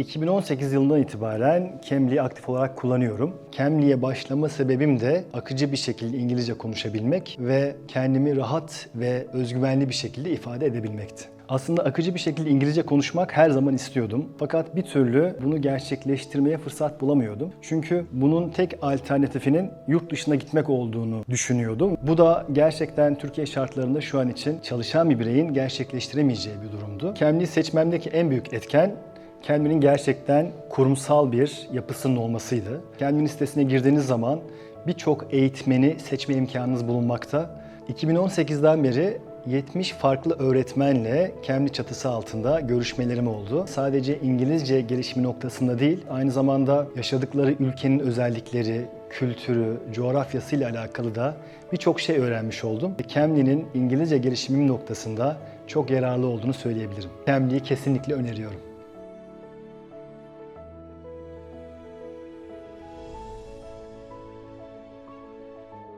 2018 yılından itibaren Cambly'i aktif olarak kullanıyorum. Cambly'e başlama sebebim de akıcı bir şekilde İngilizce konuşabilmek ve kendimi rahat ve özgüvenli bir şekilde ifade edebilmekti. Aslında akıcı bir şekilde İngilizce konuşmak her zaman istiyordum. Fakat bir türlü bunu gerçekleştirmeye fırsat bulamıyordum. Çünkü bunun tek alternatifinin yurt dışına gitmek olduğunu düşünüyordum. Bu da gerçekten Türkiye şartlarında şu an için çalışan bir bireyin gerçekleştiremeyeceği bir durumdu. Cambly'i seçmemdeki en büyük etken Kendinin gerçekten kurumsal bir yapısının olmasıydı. Kendinin sitesine girdiğiniz zaman birçok eğitmeni seçme imkanınız bulunmakta. 2018'den beri 70 farklı öğretmenle kendi çatısı altında görüşmelerim oldu. Sadece İngilizce gelişimi noktasında değil, aynı zamanda yaşadıkları ülkenin özellikleri, kültürü, coğrafyasıyla alakalı da birçok şey öğrenmiş oldum. Cambly'nin İngilizce gelişimim noktasında çok yararlı olduğunu söyleyebilirim. Cambly'yi kesinlikle öneriyorum.